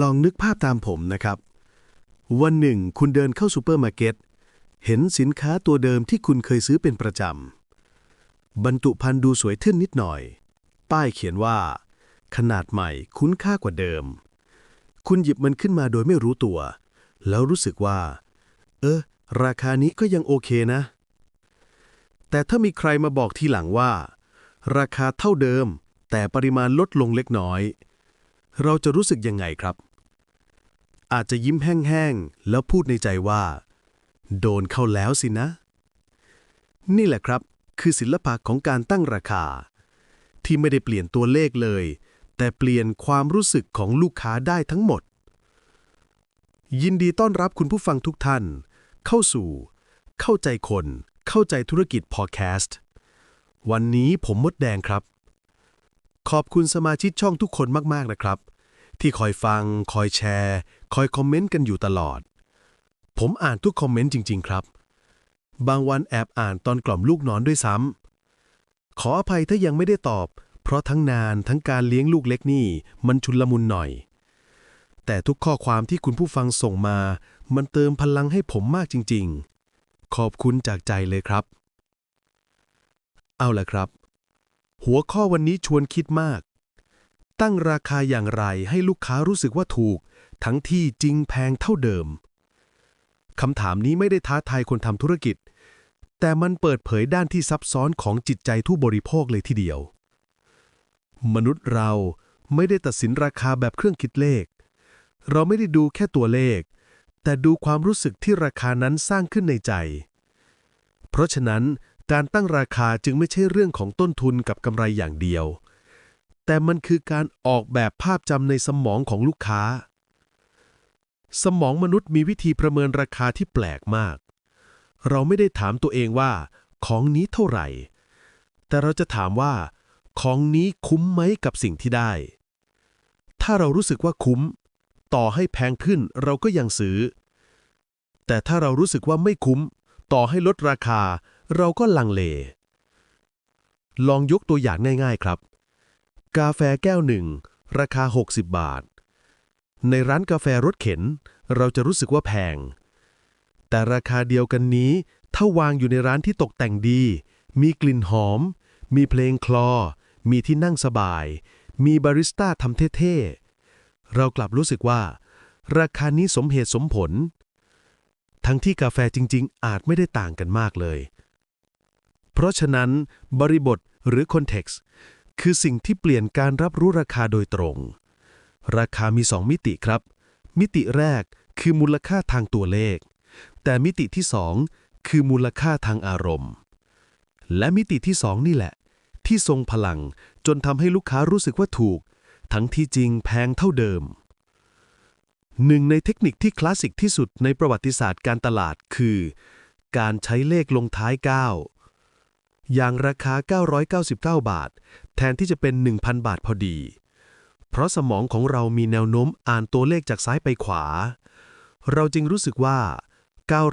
ลองนึกภาพตามผมนะครับ วันหนึ่งคุณเดินเข้าซูเปอร์มาร์เก็ต เห็นสินค้าตัวเดิมที่คุณเคยซื้อเป็นประจำ บรรจุภัณฑ์ดูสวยขึ้นนิดหน่อย ป้ายเขียนว่า ขนาดใหม่คุ้นค่ากว่าเดิม คุณหยิบมันขึ้นมาโดยไม่รู้ตัว แล้วรู้สึกว่า เออ ราคานี้ก็ยังโอเคนะ แต่ถ้ามีใครมาบอกทีหลังว่า ราคาเท่าเดิม แต่ปริมาณลดลงเล็กน้อย เราจะรู้สึกยังไงครับ อาจจะยิ้มแห้งๆ แล้วพูดในใจว่า โดนเข้าแล้วสินะ นี่แหละครับ คือศิลปะของการตั้งราคา ที่ไม่ได้เปลี่ยนตัวเลขเลย แต่เปลี่ยนความรู้สึกของลูกค้าได้ทั้งหมด ยินดีต้อนรับคุณผู้ฟังทุกท่าน เข้าสู่ เข้าใจคน เข้าใจธุรกิจพอดแคสต์วันนี้ผมมดแดงครับ ขอบคุณสมาชิกช่องทุกคนมากๆนะครับ ที่คอยฟัง คอยแชร์ คอยคอมเมนต์กันอยู่ตลอด ผมอ่านทุกคอมเมนต์จริง ๆ ครับ บางวันแอบอ่านตอนกล่อมลูกนอนด้วยซ้ำขออภัยถ้ายังไม่ได้ตอบ เพราะทั้งนานทั้งการเลี้ยงลูกเล็กนี่ มันชุนลมุนหน่อย แต่ทุกข้อความที่คุณผู้ฟังส่งมา มันเติมพลังให้ผมมากจริง ๆ ขอบคุณจากใจเลยครับ เอาละครับ หัวข้อวันนี้ชวนคิดมาก ตั้งราคาอย่างไรให้ลูกค้ารู้สึกว่าถูก ทั้งที่จริงแพงเท่าเดิมคำถามนี้ไม่ได้ท้าทายคนทำธุรกิจ แต่มันเปิดเผยด้านที่ซับซ้อนของจิตใจผู้บริโภคเลยทีเดียว มนุษย์เราไม่ได้ตัดสินราคาแบบเครื่องคิดเลข เราไม่ได้ดูแค่ตัวเลข แต่ดูความรู้สึกที่ราคานั้นสร้างขึ้นในใจ เพราะฉะนั้น การตั้งราคาจึงไม่ใช่เรื่องของต้นทุนกับกำไรอย่างเดียว แต่มันคือการออกแบบภาพจำในสมองของลูกค้า สมองมนุษย์มีวิธีประเมินราคาที่แปลกมาก เราไม่ได้ถามตัวเองว่า ของนี้เท่าไหร่ แต่เราจะถามว่า ของนี้คุ้มไหมกับสิ่งที่ได้ ถ้าเรารู้สึกว่าคุ้ม ต่อให้แพงขึ้นเราก็ยังซื้อ แต่ถ้าเรารู้สึกว่าไม่คุ้ม ต่อให้ลดราคา เราก็ลังเล ลองยกตัวอย่างง่ายๆครับ กาแฟแก้วหนึ่ง ราคา 60 บาท ในร้านกาแฟรถเข็น เราจะรู้สึกว่าแพง แต่ราคาเดียวกันนี้ ถ้าวางอยู่ในร้านที่ตกแต่งดี มีกลิ่นหอม มีเพลงคลอ มีที่นั่งสบาย มีบาริสต้าทำเท่ๆ เรากลับรู้สึกว่า ราคานี้สมเหตุสมผล ทั้งที่กาแฟจริง ๆ อาจไม่ได้ต่างกันมากเลย เพราะฉะนั้นบริบทหรือ context คือสิ่งที่เปลี่ยนการรับรู้ราคาโดยตรง ราคามีสองมิติครับ มิติแรกคือมูลค่าทางตัวเลข แต่มิติที่สองคือมูลค่าทางอารมณ์ และมิติที่สองนี่แหละ ที่ทรงพลังจนทำให้ลูกค้ารู้สึกว่าถูก ทั้งที่จริงแพงเท่าเดิมหนึ่งในเทคนิคที่คลาสสิกที่สุดในประวัติศาสตร์การตลาดคือ การใช้เลขลงท้าย 9 อย่างราคา 999 บาท แทนที่จะเป็น 1,000 บาทพอดี เพราะสมองของเรามีแนวโน้มอ่านตัวเลขจากซ้ายไปขวา เราจึงรู้สึกว่า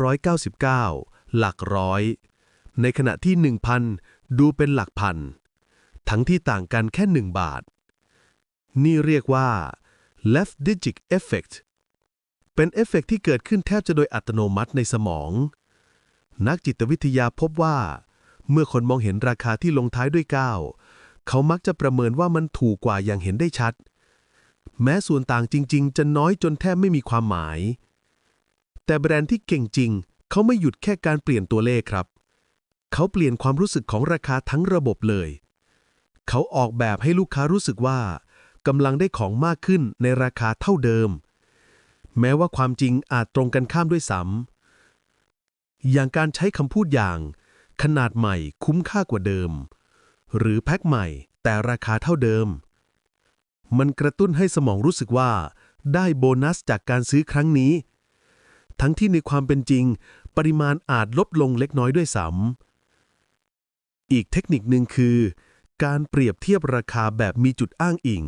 999 หลักร้อย ในขณะที่ 1,000 ดูเป็นหลักพัน ทั้งที่ต่างกันแค่ 1 บาท นี่เรียกว่า left digit effect เป็นเอฟเฟกต์ที่เกิดขึ้นแทบจะโดยอัตโนมัติในสมอง นักจิตวิทยาพบว่า เมื่อคนมองเห็นราคาที่ลงท้ายด้วย 9 เขามักจะประเมินว่ามันถูกกว่าอย่างเห็นได้ชัด แม้ส่วนต่างจริง ๆ จะน้อยจนแทบไม่มีความหมาย แต่แบรนด์ที่เก่งจริง เขาไม่หยุดแค่การเปลี่ยนตัวเลขครับ เขาเปลี่ยนความรู้สึกของราคาทั้งระบบเลย เขาออกแบบให้ลูกค้ารู้สึกว่ากำลังได้ของมากขึ้นในราคาเท่าเดิม แม้ว่าความจริงอาจตรงกันข้ามด้วยซ้ำอย่างการใช้คำพูดอย่าง ขนาดใหม่คุ้มค่ากว่าเดิม หรือแพ็คใหม่แต่ราคาเท่าเดิม มันกระตุ้นให้สมองรู้สึกว่า ได้โบนัสจากการซื้อครั้งนี้ ทั้งที่ในความเป็นจริง ปริมาณอาจลดลงเล็กน้อยด้วยซ้ำอีกเทคนิคหนึ่งคือ การเปรียบเทียบราคาแบบมีจุดอ้างอิง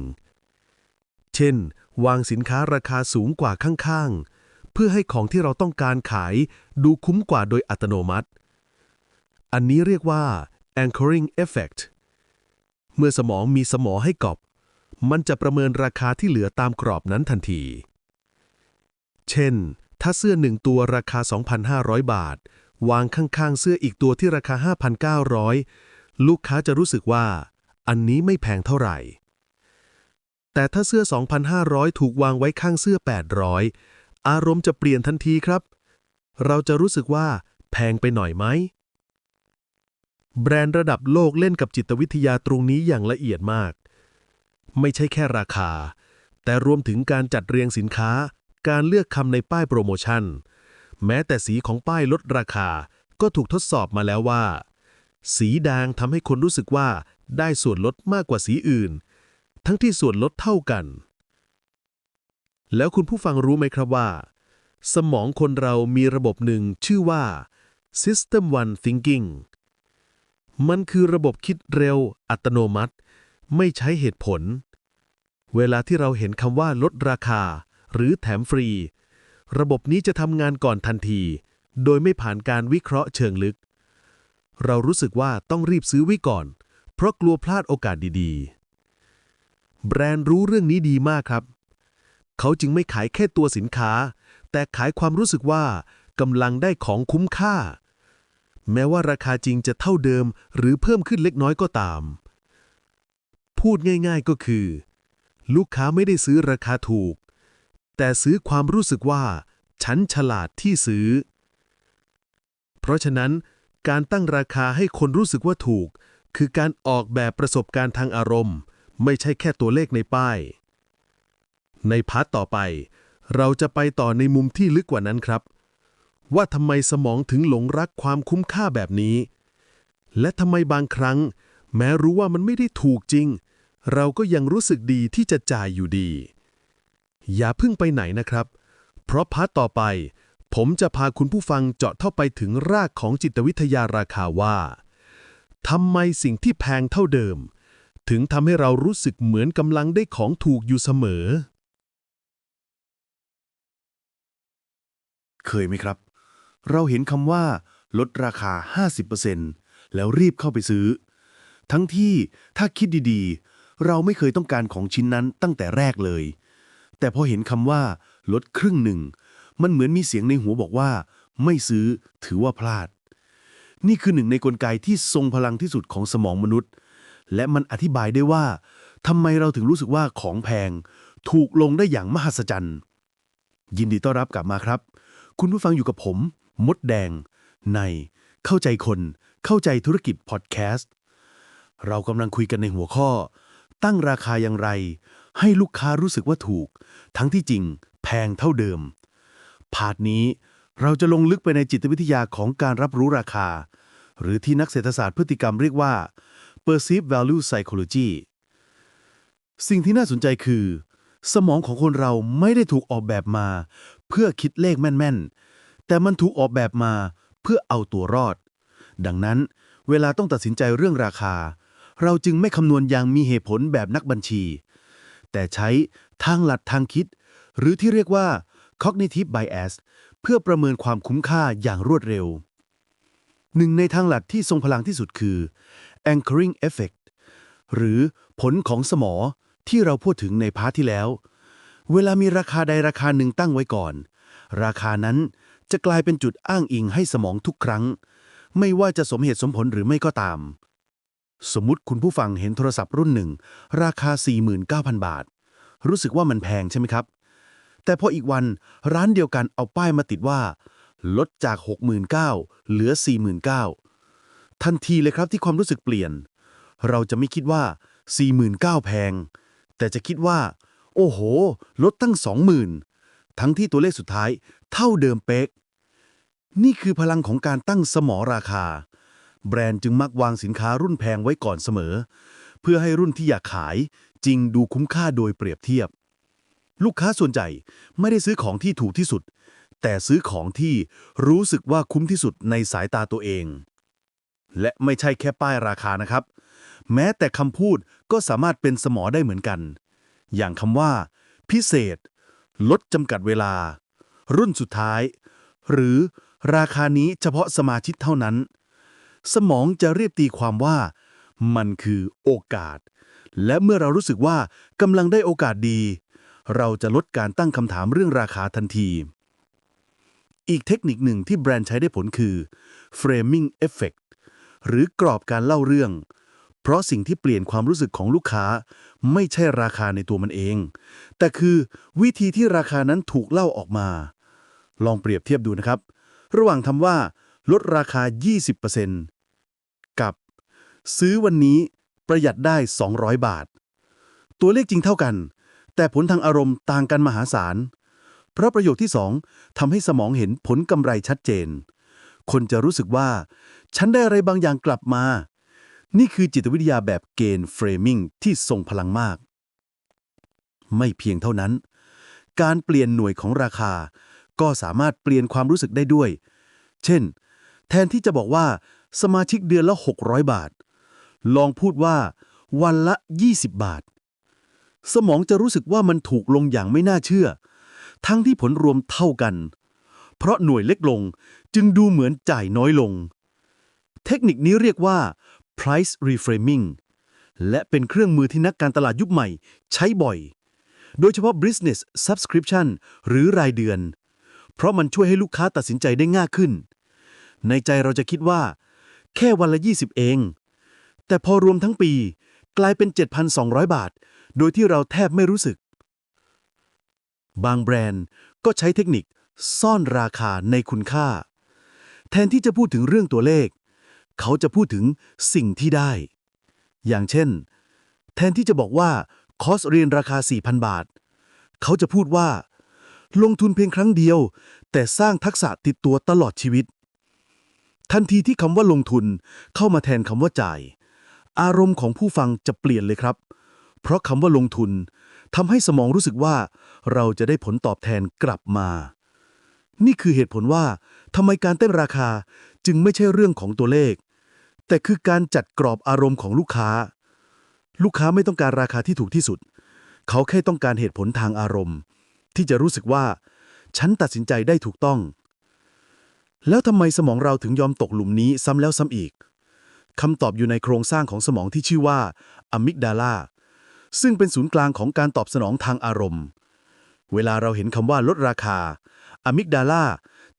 เช่น วางสินค้าราคาสูงกว่าข้างๆ เพื่อให้ของที่เราต้องการขายดูคุ้มกว่าโดยอัตโนมัติ อันนี้เรียกว่า anchoring effect เมื่อสมองมีสมอให้กอบ มันจะประเมินราคาที่เหลือตามกรอบนั้นทันที เช่น ถ้าเสื้อหนึ่งตัวราคา 2,500 บาท วางข้างๆ เสื้ออีกตัวที่ราคา 5,900 ลูกค้าจะรู้สึกว่า อันนี้ไม่แพงเท่าไหร่ แต่ถ้าเสื้อ 2,500 ถูกวางไว้ข้างเสื้อ 800 อารมณ์จะเปลี่ยนทันทีครับ เราจะรู้สึกว่า แพงไปหน่อยไหม แบรนด์ระดับโลกเล่นกับจิตวิทยาตรงนี้อย่างละเอียดมาก ไม่ใช่แค่ราคา แต่รวมถึงการจัดเรียงสินค้า การเลือกคำในป้ายโปรโมชั่น แม้แต่สีของป้ายลดราคาก็ถูกทดสอบมาแล้วว่า สีแดงทำให้คนรู้สึกว่าได้ส่วนลดมากกว่าสีอื่น ทั้งที่ส่วนลดเท่ากัน แล้วคุณผู้ฟังรู้ไหมครับว่า สมองคนเรามีระบบหนึ่งชื่อว่า System One Thinking มันคือระบบคิดเร็ว อัตโนมัติ ไม่ใช้เหตุผล เวลาที่เราเห็นคำว่าลดราคา หรือแถมฟรี ระบบนี้จะทำงานก่อนทันที โดยไม่ผ่านการวิเคราะห์เชิงลึก เรารู้สึกว่าต้องรีบซื้อไว้ก่อน เพราะกลัวพลาดโอกาสดีๆ แบรนด์รู้เรื่องนี้ดีมากครับ เขาจึงไม่ขายแค่ตัวสินค้า แต่ขายความรู้สึกว่ากำลังได้ของคุ้มค่า แม้ว่าราคาจริงจะเท่าเดิมหรือเพิ่มขึ้นเล็กน้อยก็ตาม พูดง่ายๆก็คือ ลูกค้าไม่ได้ซื้อราคาถูก แต่ซื้อความรู้สึกว่า ฉันฉลาดที่ซื้อ เพราะฉะนั้น การตั้งราคาให้คนรู้สึกว่าถูก คือการออกแบบประสบการณ์ทางอารมณ์ ไม่ใช่แค่ตัวเลขในป้าย ในพาร์ทต่อไป เราจะไปต่อในมุมที่ลึกกว่านั้นครับ ว่าทำไมสมองถึงหลงรักความคุ้มค่าแบบนี้ และทำไมบางครั้ง แม้รู้ว่ามันไม่ได้ถูกจริง เราก็ยังรู้สึกดีที่จะจ่ายอยู่ดี อย่าเพิ่งไปไหนนะครับ เพราะพาร์ทต่อไป ผมจะพาคุณผู้ฟังเจาะเข้าไปถึงรากของจิตวิทยาราคาว่าทำไมสิ่งที่แพงเท่าเดิม ถึงทำให้เรารู้สึกเหมือนกำลังได้ของถูกอยู่เสมอ เคยไหมครับ เราเห็นคำว่า ลดราคา 50%แล้วรีบเข้าไปซื้อ ทั้งที่ถ้าคิดดีๆ เราไม่เคยต้องการของชิ้นนั้นตั้งแต่แรกเลย แต่พอเห็นคำว่า ลดครึ่งหนึ่ง มันเหมือนมีเสียงในหัวบอกว่า ไม่ซื้อถือว่าพลาด นี่คือหนึ่งในกลไกที่ทรงพลังที่สุดของสมองมนุษย์ และมันอธิบายได้ว่าทำไมเราถึงรู้สึกว่าของแพง ถูกลงได้อย่างมหัศจรรย์ ยินดีต้อนรับกลับมาครับ คุณผู้ฟังอยู่กับผม มดแดง ใน เข้าใจคน เข้าใจธุรกิจพอดแคสต์ เรากำลังคุยกันในหัวข้อ ตั้งราคาอย่างไร ให้ลูกค้ารู้สึกว่าถูก ทั้งที่จริง แพงเท่าเดิม พาร์ทนี้เราจะลงลึกไปในจิตวิทยาของการรับรู้ราคา หรือที่นักเศรษฐศาสตร์พฤติกรรมเรียกว่า perceived value psychology สิ่งที่น่าสนใจคือ สมองของคนเราไม่ได้ถูกออกแบบมา เพื่อคิดเลขแม่นๆ แต่มันถูกออกแบบมาเพื่อเอาตัวรอด ดังนั้นเวลาต้องตัดสินใจเรื่องราคา เราจึงไม่คำนวณอย่างมีเหตุผลแบบนักบัญชี แต่ใช้ทางหลัดทางคิด หรือที่เรียกว่า cognitive bias เพื่อประเมินความคุ้มค่าอย่างรวดเร็ว หนึ่งในทางหลักที่ทรงพลังที่สุดคือ anchoring effect หรือผลของสมอที่เราพูดถึงในพาร์ทที่แล้ว เวลามีราคาใดราคาหนึ่งตั้งไว้ก่อน ราคานั้น จะกลายเป็นจุดอ้างอิงให้สมองทุกครั้ง ไม่ว่าจะสมเหตุสมผลหรือไม่ก็ตาม สมมุติคุณผู้ฟังเห็นโทรศัพท์รุ่นหนึ่ง ราคา 49,000 บาท รู้สึกว่ามันแพงใช่ไหมครับ แต่พออีกวันร้านเดียวกันเอาป้ายมาติดว่า ลดจาก 69,000เหลือ 49,000 ทันทีเลยครับที่ความรู้สึกเปลี่ยน เราจะไม่คิดว่า 49,000แพง แต่จะคิดว่า โอ้โห ลดตั้ง 20,000 ทั้งที่ตัวเลขสุดท้าย เท่าเดิมเป๊ก นี่คือพลังของการตั้งสมอราคา แบรนด์จึงมักวางสินค้ารุ่นแพงไว้ก่อนเสมอ เพื่อให้รุ่นที่อยากขาย จริงดูคุ้มค่าโดยเปรียบเทียบ ลูกค้าส่วนใหญ่ไม่ได้ซื้อของที่ถูกที่สุด แต่ซื้อของที่รู้สึกว่าคุ้มที่สุดในสายตาตัวเอง และไม่ใช่แค่ป้ายราคานะครับ แม้แต่คำพูดก็สามารถเป็นสมอได้เหมือนกัน อย่างคำว่า พิเศษ ลดจำกัดเวลา รุ่นสุดท้าย หรือราคานี้เฉพาะสมาชิกเท่านั้น สมองจะเรียบตีความว่ามันคือโอกาส และเมื่อเรารู้สึกว่ากำลังได้โอกาสดี เราจะลดการตั้งคำถามเรื่องราคาทันที อีกเทคนิคหนึ่งที่แบรนด์ใช้ได้ผลคือ framing effect หรือกรอบการเล่าเรื่อง เพราะสิ่งที่เปลี่ยนความรู้สึกของลูกค้า ไม่ใช่ราคาในตัวมันเอง แต่คือวิธีที่ราคานั้นถูกเล่าออกมา ลองเปรียบเทียบดูนะครับ ระหว่างทำว่า ลดราคา 20%กับ ซื้อวันนี้ประหยัดได้ 200 บาท ตัวเลขจริงเท่ากัน แต่ผลทางอารมณ์ต่างกันมหาศาลเพราะประโยคที่ 2ทำให้สมองเห็นผลกำไรชัดเจน คนจะรู้สึกว่า ฉันได้อะไรบางอย่างกลับมา นี่คือจิตวิทยาแบบเกณฑ์เฟรมิงที่ทรงพลังมาก ไม่เพียงเท่านั้น การเปลี่ยนหน่วยของราคา ก็สามารถเปลี่ยนความรู้สึกได้ด้วย เช่น แทนที่จะบอกว่า สมาชิกเดือนละ 600 บาท ลองพูดว่า วันละ 20 บาท สมองจะรู้สึกว่ามันถูกลงอย่างไม่น่าเชื่อ ทั้งที่ผลรวมเท่ากัน เพราะหน่วยเล็กลงจึงดูเหมือนจ่ายน้อยลง เทคนิคนี้เรียกว่า price reframing และเป็นเครื่องมือที่นักการตลาดยุคใหม่ ใช้บ่อย โดยเฉพาะ business subscription หรือรายเดือน เพราะมันช่วยให้ลูกค้าตัดสินใจได้ง่ายขึ้น ในใจเราจะคิดว่า แค่วันละ 20 เอง แต่พอรวมทั้งปีกลายเป็น 7,200 บาท โดยที่เราแทบไม่รู้สึก บางแบรนด์ก็ใช้เทคนิคซ่อนราคาในคุณค่า แทนที่จะพูดถึงเรื่องตัวเลข เขาจะพูดถึงสิ่งที่ได้ อย่างเช่น แทนที่จะบอกว่าคอร์สเรียนราคา 4,000 บาท เขาจะพูดว่า ลงทุนเพียงครั้งเดียว แต่สร้างทักษะติดตัวตลอดชีวิต ทันทีที่คำว่าลงทุนเข้ามาแทนคำว่าจ่าย อารมณ์ของผู้ฟังจะเปลี่ยนเลยครับ เพราะคำว่าลงทุนทำให้สมองรู้สึกว่า เราจะได้ผลตอบแทนกลับมา นี่คือเหตุผลว่าทำไมการเต้นราคาจึงไม่ใช่เรื่องของตัวเลข แต่คือการจัดกรอบอารมณ์ของลูกค้า ลูกค้าไม่ต้องการราคาที่ถูกที่สุด เขาแค่ต้องการเหตุผลทางอารมณ์ ที่จะรู้สึกว่า ฉันตัดสินใจได้ถูกต้อง แล้วทำไมสมองเราถึงยอมตกหลุมนี้ซ้ำแล้วซ้ำอีกคำตอบอยู่ในโครงสร้างของสมองที่ชื่อว่าอะมิกดาลาซึ่งเป็นศูนย์กลางของการตอบสนองทางอารมณ์ เวลาเราเห็นคำว่าลดราคาอะมิกดาลา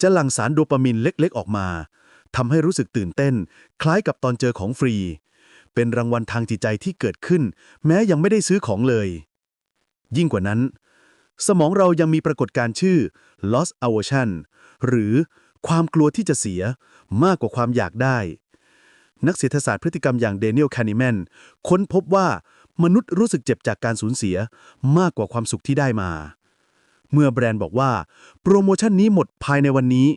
จะหลั่งสารโดปามินเล็กๆ ออกมา ทำให้รู้สึกตื่นเต้น คล้ายกับตอนเจอของฟรี เป็นรางวัลทางจิตใจที่เกิดขึ้น แม้ยังไม่ได้ซื้อของเลย ยิ่งกว่านั้น สมองเรายังมีปรากฏการณ์ชื่อ loss aversion หรือความกลัวที่จะเสียมากกว่าความอยากได้ นักเศรษฐศาสตร์พฤติกรรมอย่างเดนิเอลคนิแมนค้นพบว่ามนุษย์รู้สึกเจ็บจากการสูญเสียมากกว่าความสุขที่ได้มา เมื่อแบรนด์บอกว่า โปรโมชั่นนี้หมดภายในวันนี้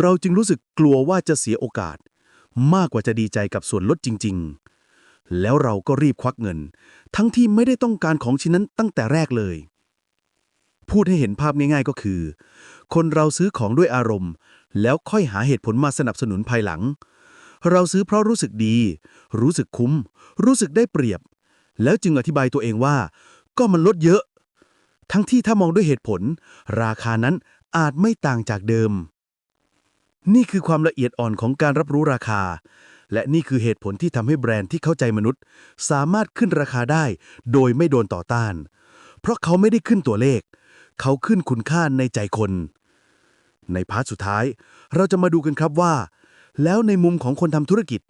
เราจึงรู้สึกกลัวว่าจะเสียโอกาส มากกว่าจะดีใจกับส่วนลดจริง ๆ แล้วเราก็รีบควักเงิน ทั้งที่ไม่ได้ต้องการของชิ้นนั้นตั้งแต่แรกเลย พูดให้เห็นภาพง่ายๆก็คือ คนเราซื้อของด้วยอารมณ์ แล้วค่อยหาเหตุผลมาสนับสนุนภายหลัง เราซื้อเพราะรู้สึกดี รู้สึกคุ้ม รู้สึกได้เปรียบ แล้วจึงอธิบายตัวเองว่า ก็มันลดเยอะ ทั้งที่ถ้ามองด้วยเหตุผล ราคานั้นอาจไม่ต่างจากเดิม นี่คือความละเอียดอ่อนของการรับรู้ราคา และนี่คือเหตุผลที่ทำให้แบรนด์ที่เข้าใจมนุษย์ สามารถขึ้นราคาได้ โดยไม่โดนต่อต้าน เพราะเขาไม่ได้ขึ้นตัวเลข เขาขึ้นคุณค่าในใจคน ในพาร์ทสุดท้าย เราจะมาดูกันครับว่า แล้วในมุมของคนทำธุรกิจ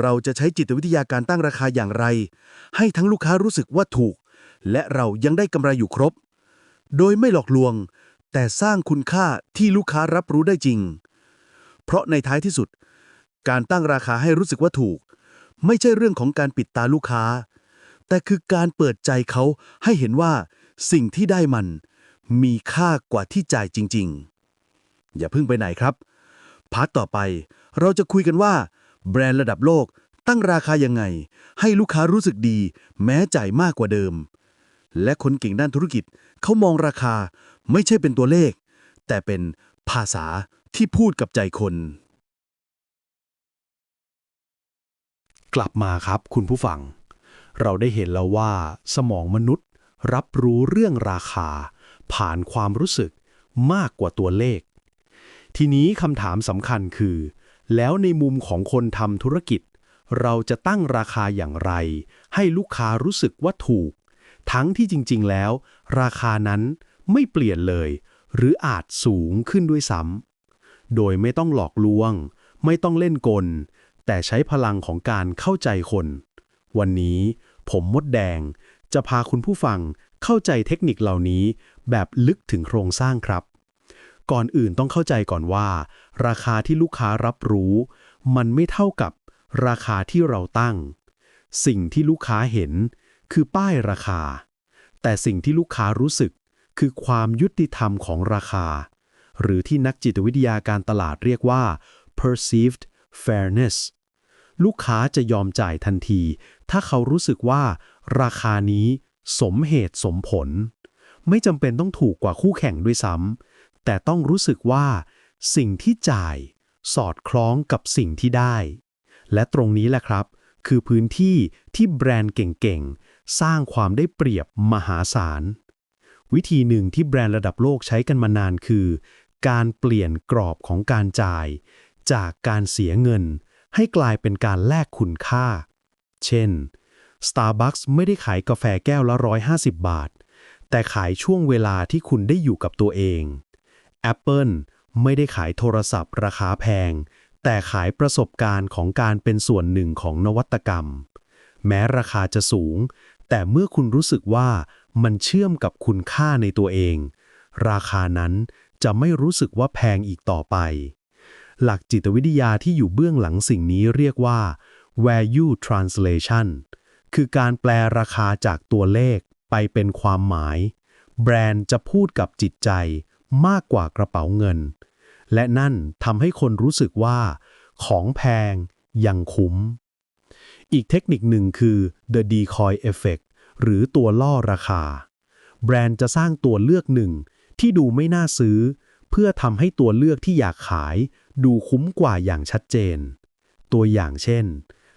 เราจะใช้จิตวิทยาการตั้งราคาอย่างไร ให้ทั้งลูกค้ารู้สึกว่าถูก และเรายังได้กำไรอยู่ครบ โดยไม่หลอกลวง แต่สร้างคุณค่าที่ลูกค้ารับรู้ได้จริง ราะในท้ายที่สุด การตั้งราคาให้รู้สึกว่าถูก ไม่ใช่เรื่องของการปิดตาลูกค้า แต่คือการเปิดใจเขาให้เห็นว่าสิ่งที่ได้มัน มีค่ากว่าที่จ่ายจริง ๆ อย่าเพิ่งไปไหนครับ พาร์ทต่อไป เราจะคุยกันว่า แบรนด์ระดับโลกตั้งราคายังไง ให้ลูกค้ารู้สึกดี แม้จ่ายมากกว่าเดิม และคนเก่งด้านธุรกิจเขามองราคาไม่ใช่เป็นตัวเลข แต่เป็นภาษา ที่พูดกับใจคน กลับมาครับคุณผู้ฟัง เราได้เห็นแล้วว่า สมองมนุษย์รับรู้เรื่องราคา ผ่านความรู้สึกมากกว่าตัวเลข ทีนี้คำถามสำคัญคือ แล้วในมุมของคนทำธุรกิจ เราจะตั้งราคาอย่างไร ให้ลูกค้ารู้สึกว่าถูก ทั้งที่จริง ๆ แล้ว ราคานั้นไม่เปลี่ยนเลย หรืออาจสูงขึ้นด้วยซ้ำ โดยไม่ต้องหลอกลวง ไม่ต้องเล่นกล แต่ใช้พลังของการเข้าใจคน วันนี้ผมมดแดงจะพาคุณผู้ฟังเข้าใจเทคนิคเหล่านี้แบบลึกถึงโครงสร้างครับ ก่อนอื่นต้องเข้าใจก่อนว่า ราคาที่ลูกค้ารับรู้ มันไม่เท่ากับราคาที่เราตั้ง สิ่งที่ลูกค้าเห็น คือป้ายราคา แต่สิ่งที่ลูกค้ารู้สึก คือความยุติธรรมของราคา หรือที่นักจิตวิทยาการตลาดเรียกว่า perceived fairness ลูกค้าจะยอมจ่ายทันที ถ้าเขารู้สึกว่า ราคานี้สมเหตุสมผล ไม่จำเป็นต้องถูกกว่าคู่แข่งด้วยซ้ำแต่ต้องรู้สึกว่า สิ่งที่จ่ายสอดคล้องกับสิ่งที่ได้ และตรงนี้แหละครับ คือพื้นที่ที่แบรนด์เก่งๆ สร้างความได้เปรียบมหาศาล วิธีหนึ่งที่แบรนด์ระดับโลกใช้กันมานานคือ การเปลี่ยนกรอบของการจ่าย จากการเสียเงิน ให้กลายเป็นการแลกคุณค่า เช่น Starbucks ไม่ได้ขายกาแฟแก้วละ 150 บาท แต่ขายช่วงเวลาที่คุณได้อยู่กับตัวเอง Apple ไม่ได้ขายโทรศัพท์ราคาแพง แต่ขายประสบการณ์ของการเป็นส่วนหนึ่งของนวัตกรรม แม้ราคาจะสูง แต่เมื่อคุณรู้สึกว่ามันเชื่อมกับคุณค่าในตัวเอง ราคานั้น จะไม่รู้สึกว่าแพงอีกต่อไป หลักจิตวิทยาที่อยู่เบื้องหลังสิ่งนี้เรียกว่า value translation คือการแปลราคาจากตัวเลขไปเป็นความหมาย แบรนด์จะพูดกับจิตใจมากกว่ากระเป๋าเงิน และนั่นทำให้คนรู้สึกว่า ของแพงยังคุ้ม อีกเทคนิคหนึ่งคือ the decoy effect หรือตัวล่อราคา แบรนด์จะสร้างตัวเลือกหนึ่ง ที่ดูไม่น่าซื้อ เพื่อทำให้ตัวเลือกที่อยากขาย ดูคุ้มกว่าอย่างชัดเจน ตัวอย่างเช่น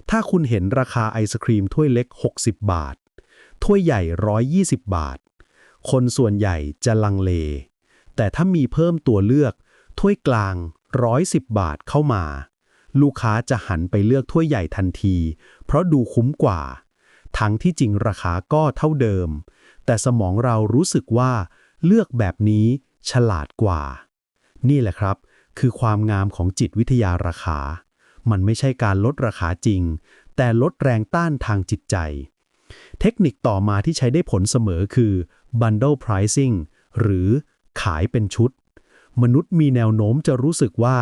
ถ้าคุณเห็นราคาไอศครีมถ้วยเล็ก 60 บาท ถ้วยใหญ่ 120 บาท คนส่วนใหญ่จะลังเล แต่ถ้ามีเพิ่มตัวเลือก ถ้วยกลาง 110 บาทเข้ามา ลูกค้าจะหันไปเลือกถ้วยใหญ่ทันที เพราะดูคุ้มกว่า ทั้งที่จริงราคาก็เท่าเดิม แต่สมองเรารู้สึกว่า เลือกแบบนี้ฉลาดกว่า นี่แหละครับ คือความงามของจิตวิทยาราคา มันไม่ใช่การลดราคาจริง แต่ลดแรงต้านทางจิตใจ เทคนิคต่อมาที่ใช้ได้ผลเสมอคือ bundle pricing หรือขายเป็นชุด มนุษย์มีแนวโน้มจะรู้สึกว่า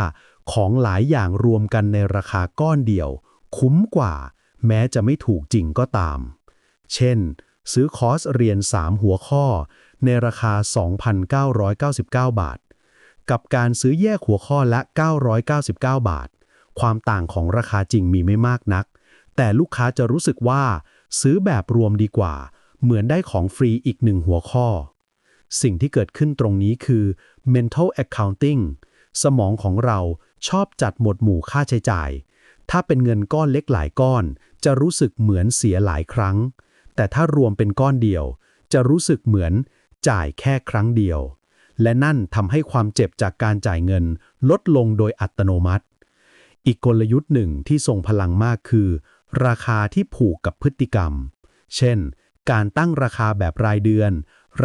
ของหลายอย่างรวมกันในราคาก้อนเดียว คุ้มกว่า แม้จะไม่ถูกจริงก็ตาม เช่น ซื้อคอร์สเรียน 3 หัวข้อ ในราคา 2,999 บาท กับการซื้อแยกหัวข้อละ 999 บาท ความต่างของราคาจริงมีไม่มากนัก แต่ลูกค้าจะรู้สึกว่า ซื้อแบบรวมดีกว่า เหมือนได้ของฟรีอีกหนึ่งหัวข้อ สิ่งที่เกิดขึ้นตรงนี้คือ mental accounting สมองของเราชอบจัดหมวดหมู่ค่าใช้จ่าย ถ้าเป็นเงินก้อนเล็กหลายก้อน จะรู้สึกเหมือนเสียหลายครั้ง แต่ถ้ารวมเป็นก้อนเดียว จะรู้สึกเหมือน จ่ายแค่ครั้งเดียว และนั่นทำให้ความเจ็บจากการจ่ายเงินลดลงโดยอัตโนมัติ อีกกลยุทธ์หนึ่งที่ทรงพลังมากคือ ราคาที่ผูกกับพฤติกรรม เช่น การตั้งราคาแบบรายเดือน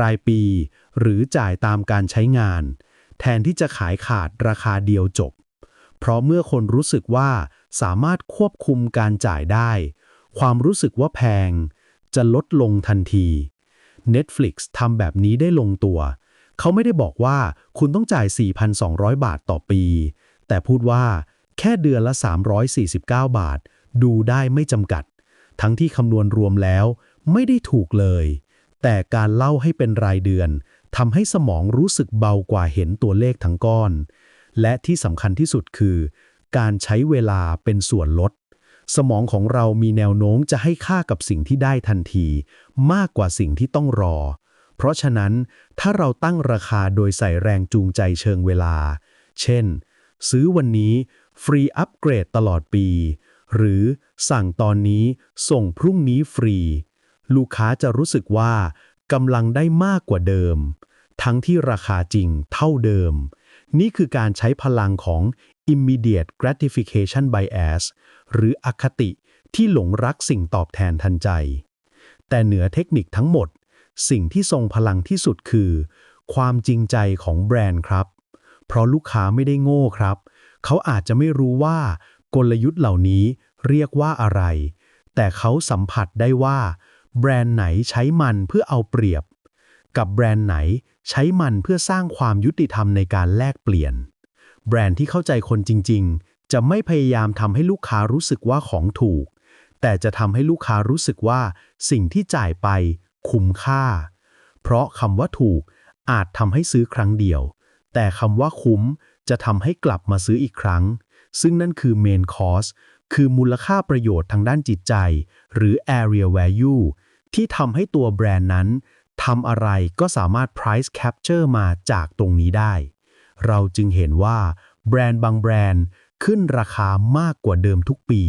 รายปี หรือจ่ายตามการใช้งาน แทนที่จะขายขาดราคาเดียวจบ เพราะเมื่อคนรู้สึกว่าสามารถควบคุมการจ่ายได้ ความรู้สึกว่าแพงจะลดลงทันที Netflix ทำแบบนี้ได้ลงตัว เขาไม่ได้บอกว่าคุณต้องจ่าย 4,200 บาทต่อปี แต่พูดว่าแค่เดือนละ 349 บาท ดูได้ไม่จำกัด ทั้งที่คำนวณรวมแล้วไม่ได้ถูกเลย แต่การเล่าให้เป็นรายเดือนทำให้สมองรู้สึกเบากว่าเห็นตัวเลขทั้งก้อน และที่สำคัญที่สุดคือ การใช้เวลาเป็นส่วนลด สมองของเรามีแนวโน้มจะให้ค่ากับสิ่งที่ได้ทันที มากกว่าสิ่งที่ต้องรอ เพราะฉะนั้นถ้าเราตั้งราคาโดยใส่แรงจูงใจเชิงเวลา เช่น ซื้อวันนี้ฟรีอัปเกรดตลอดปี หรือสั่งตอนนี้ส่งพรุ่งนี้ฟรี ลูกค้าจะรู้สึกว่ากำลังได้มากกว่าเดิม ทั้งที่ราคาจริงเท่าเดิม นี่คือการใช้พลังของ immediate gratification bias หรืออคติที่หลงรักสิ่งตอบแทนทันใจ แต่เหนือเทคนิคทั้งหมด สิ่งที่ทรงพลังที่สุดคือ ความจริงใจของแบรนด์ครับ เพราะลูกค้าไม่ได้โง่ครับ เขาอาจจะไม่รู้ว่ากลยุทธ์เหล่านี้เรียกว่าอะไร แต่เขาสัมผัสได้ว่า แบรนด์ไหนใช้มันเพื่อเอาเปรียบ กับแบรนด์ไหนใช้มันเพื่อสร้างความยุติธรรมในการแลกเปลี่ยน แบรนด์ที่เข้าใจคนจริง ๆ จะไม่พยายามทำให้ลูกค้ารู้สึกว่าของถูก แต่จะทำให้ลูกค้ารู้สึกว่าสิ่งที่จ่ายไปคุ้มค่า เพราะคำว่าถูกอาจทำให้ซื้อครั้งเดียว แต่คำว่าคุ้มจะทำให้กลับมาซื้ออีกครั้ง ซึ่งนั่นคือ main cost คือมูลค่าประโยชน์ทางด้านจิตใจ หรือ area value ที่ทำให้ตัวแบรนด์นั้นทำอะไรก็สามารถ price capture มาจากตรงนี้ได้ เราจึงเห็นว่าแบรนด์บางแบรนด์ขึ้นราคามากกว่าเดิมทุกปี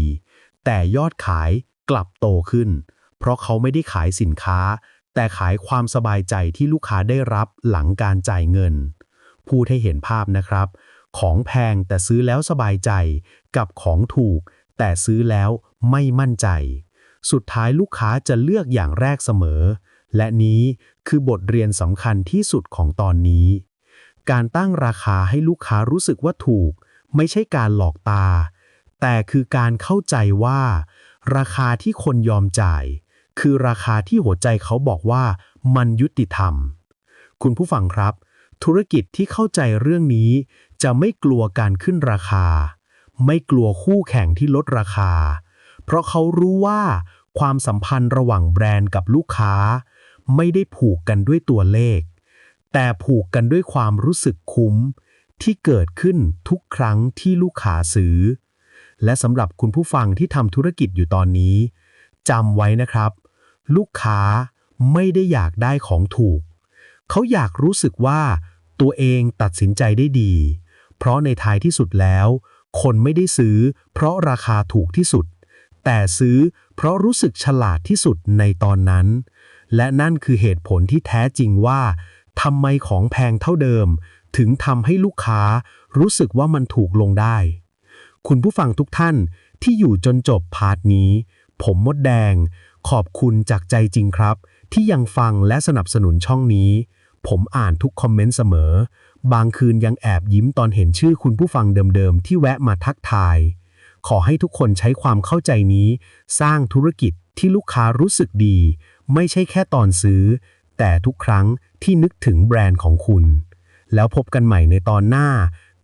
แต่ยอดขายกลับโตขึ้น เพราะเขาไม่ได้ขายสินค้า แต่ขายความสบายใจที่ลูกค้าได้รับหลังการจ่ายเงิน พูดให้เห็นภาพนะครับ ของแพงแต่ซื้อแล้วสบายใจ กับของถูก แต่ซื้อแล้วไม่มั่นใจ สุดท้ายลูกค้าจะเลือกอย่างแรกเสมอ และนี้คือบทเรียนสำคัญที่สุดของตอนนี้ การตั้งราคาให้ลูกค้ารู้สึกว่าถูก ไม่ใช่การหลอกตา แต่คือการเข้าใจว่า ราคาที่คนยอมจ่าย คือราคาที่หัวใจเขาบอกว่ามันยุติธรรม คุณผู้ฟังครับ ธุรกิจที่เข้าใจเรื่องนี้ จะไม่กลัวการขึ้นราคา ไม่กลัวคู่แข่งที่ลดราคา เพราะเขารู้ว่าความสัมพันธ์ระหว่างแบรนด์กับลูกค้า ไม่ได้ผูกกันด้วยตัวเลข แต่ผูกกันด้วยความรู้สึกคุ้ม ที่เกิดขึ้นทุกครั้งที่ลูกค้าซื้อ และสำหรับคุณผู้ฟังที่ทำธุรกิจอยู่ตอนนี้จำไว้นะครับ ลูกค้าไม่ได้อยากได้ของถูก เขาอยากรู้สึกว่าตัวเองตัดสินใจได้ดี เพราะในท้ายที่สุดแล้ว คนไม่ได้ซื้อ เพราะราคาถูกที่สุด แต่ซื้อเพราะรู้สึกฉลาดที่สุดในตอนนั้น และนั่นคือเหตุผลที่แท้จริงว่า ทำไมของแพงเท่าเดิม ถึงทำให้ลูกค้ารู้สึกว่ามันถูกลงได้ คุณผู้ฟังทุกท่านที่อยู่จนจบพาร์ทนี้ ผมมดแดง ขอบคุณจากใจจริงครับ ที่ยังฟังและสนับสนุนช่องนี้ ผมอ่านทุกคอมเมนต์เสมอ บางคืนยังแอบยิ้มตอนเห็นชื่อคุณผู้ฟังเดิมๆ ที่แวะมาทักทาย ขอให้ทุกคนใช้ความเข้าใจนี้ สร้างธุรกิจที่ลูกค้ารู้สึกดี ไม่ใช่แค่ตอนซื้อ แต่ทุกครั้งที่นึกถึงแบรนด์ของคุณ แล้วพบกันใหม่ในตอนหน้า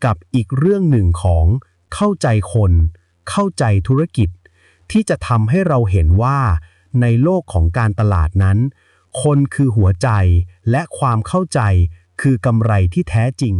กับอีกเรื่องหนึ่งของเข้าใจคน เข้าใจธุรกิจ ที่จะทำให้เราเห็นว่า ในโลกของการตลาดนั้น คนคือหัวใจและความเข้าใจคือกำไรที่แท้จริง